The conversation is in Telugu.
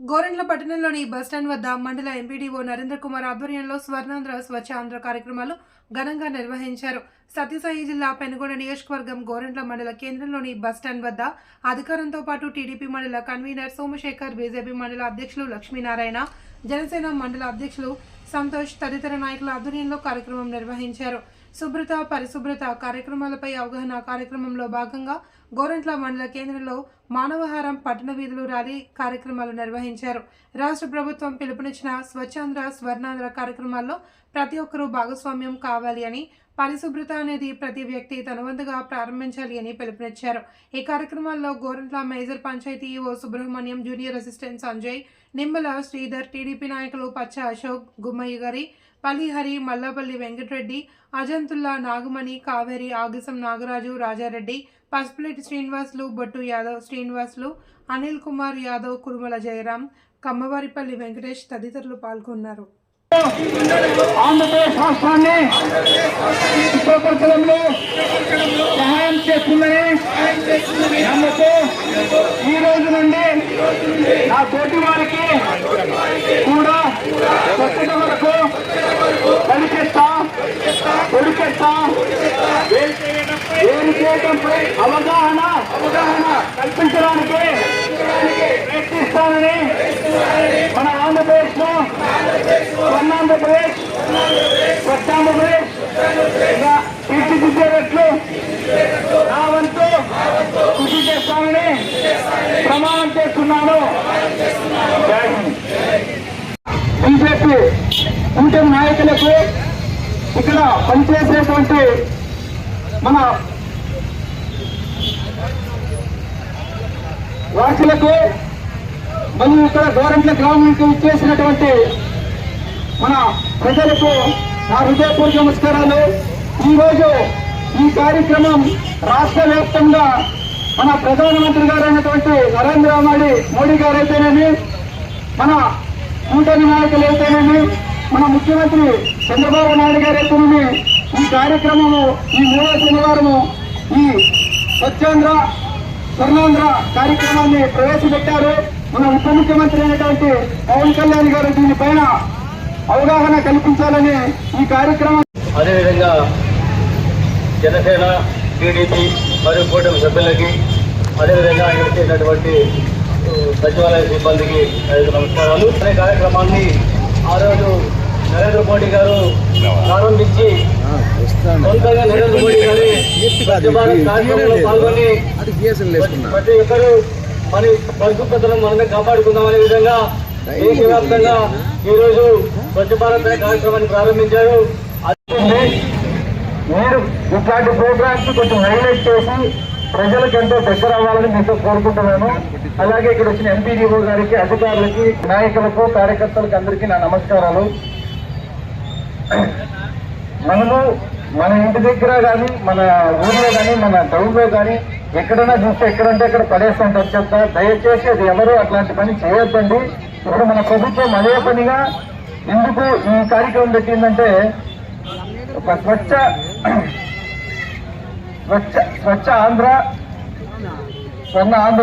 గోరెంట్ల పట్టణంలోని బస్టాండ్ వద్ద మండల ఎంపీడీఓ నరేంద్ర కుమార్ ఆధ్వర్యంలో స్వర్ణాంధ్ర స్వచ్ఛ ఆంధ్ర కార్యక్రమాలు ఘనంగా నిర్వహించారు. సత్యసాయి జిల్లా పెనుగొండ నియోజకవర్గం గోరెంట్ల మండల కేంద్రంలోని బస్టాండ్ వద్ద అధికారంతో పాటు టీడీపీ మండల కన్వీనర్ సోమశేఖర్ బీజేపీ మండల అధ్యక్షులు లక్ష్మీనారాయణ జనసేన మండల అధ్యక్షులు సంతోష్ తదితర నాయకుల ఆధ్వర్యంలో కార్యక్రమం నిర్వహించారు. శుభ్రత పరిశుభ్రత కార్యక్రమాలపై అవగాహన కార్యక్రమంలో భాగంగా గోరంట్ల మండల కేంద్రంలో మానవహారం పట్టణ వీధులు ర్యాలీ కార్యక్రమాలు నిర్వహించారు. రాష్ట్ర ప్రభుత్వం పిలుపునిచ్చిన స్వచ్ఛాంధ్ర స్వర్ణాంధ్ర కార్యక్రమాల్లో ప్రతి ఒక్కరూ భాగస్వామ్యం కావాలి అని పరిశుభ్రత అనేది ప్రతి వ్యక్తి తన వంతుగా ప్రారంభించాలి అని పిలుపునిచ్చారు. ఈ కార్యక్రమాల్లో Gorantla major panchayat O Subrahmanyam junior assistant Sanjay Nimmala Sridhar TDP నాయకులు పచ్చ అశోక్ గుమ్మయ్య గారి పల్లిహరి మల్లాపల్లి వెంకటరెడ్డి అజంతుల్లా నాగమణి కావేరి ఆగిసం నాగరాజు రాజారెడ్డి పసుపులేటి శ్రీనివాసులు బొట్టు యాదవ్ శ్రీనివాసులు అనిల్ కుమార్ యాదవ్ కురుమల జయరాం కమ్మవారిపల్లి వెంకటేష్ తదితరులు పాల్గొన్నారు. ఆంధ్రప్రదేశ్ రాష్ట్రాన్ని విశ్వపరచడంలో సహాయం చేస్తుందని నమ్ముతూ ఈ రోజు నుండి నా తోటి వారికి కూడా స్వచ్ఛత వరకు పనిచేస్తా పొడికెత్తా వేరు చేయడంపై అవగాహన అవగాహన కల్పించడానికి ప్రయత్నిస్తానని మన ఆంధ్రప్రదేశ్లో స్వర్ణాంధ్రప్రదేశ్ స్వచ్ఛాంధ్రప్రదేశ్గా తీర్చిదిద్దేటట్లు నా వంతు కృషి చేస్తానని ప్రమాణం చేస్తున్నాను. బీజేపీ కూటమి నాయకులకు ఇక్కడ పనిచేసేటువంటి మన వాసులకు మరియు ఇక్కడ గవర్నమెంట్ గ్రామంకి ఇచ్చేసినటువంటి మన ప్రజలకు నా హృదయపూర్వక నమస్కారాలు. ఈరోజు ఈ కార్యక్రమం రాష్ట్ర వ్యాప్తంగా మన ప్రధానమంత్రి గారైనటువంటి నరేంద్ర మోడీ మోడీ గారు అయితేనేమి మన కూటమి నాయకులు అయితేనేమి మన ముఖ్యమంత్రి చంద్రబాబు నాయుడు గారు అయితేనేమి ఈ కార్యక్రమము ఈ మూడో శనివారము ఈ స్వచ్ఛాంధ్ర స్వర్ణాంధ్ర కార్యక్రమాన్ని ప్రవేశపెట్టారు. మన ఉప ముఖ్యమంత్రి అయినటువంటి పవన్ కళ్యాణ్ గారు దీనిపైన అవగాహన కల్పించాలని ఈ కార్యక్రమం అదేవిధంగా జనసేన టీడీపీ మరియు కూటమి సభ్యులకి అదేవిధంగా ఇక్కడ చేసినటువంటి సచివాలయ సిబ్బందికి ఐదు నమస్కారాలు. అనే కార్యక్రమాన్ని ఆ రోజు నరేంద్ర మోడీ గారు ప్రారంభించి సొంతంగా నరేంద్ర మోడీ గారి కార్యక్రమంలో పాల్గొని ప్రతి ఒక్కరూ మన పరిశుభ్రతను మనమే కాపాడుకుందాం అనే విధంగా దేశవ్యాప్తంగా ఈరోజు స్వచ్ఛ భారత్ కార్యక్రమాన్ని ప్రారంభించారు. మీరు ఇట్లాంటి ప్రోగ్రామ్స్ కొంచెం హైలైట్ చేసి ప్రజలకు ఎంతో దగ్గర అవ్వాలని మీతో కోరుకుంటున్నాను. అలాగే ఇక్కడ వచ్చిన ఎంపీడీఓ గారికి అధికారులకి నాయకులకు కార్యకర్తలకు అందరికీ నా నమస్కారాలు. మనము మన ఇంటి దగ్గర కానీ మన ఊర్లో కానీ మన టౌన్లో కానీ ఎక్కడైనా చూస్తే ఎక్కడంటే అక్కడ పడేస్తుంటారు చెప్తా. దయచేసి అది ఎవరు అట్లాంటి పని చేయొద్దండి. ఇప్పుడు మన ప్రభుత్వం అదే పనిగా ఎందుకు ఈ కార్యక్రమం పెట్టిందంటే ఒక స్వచ్ఛ స్వచ్ఛ స్వచ్ఛ ఆంధ్ర స్వర్ణ ఆంధ్ర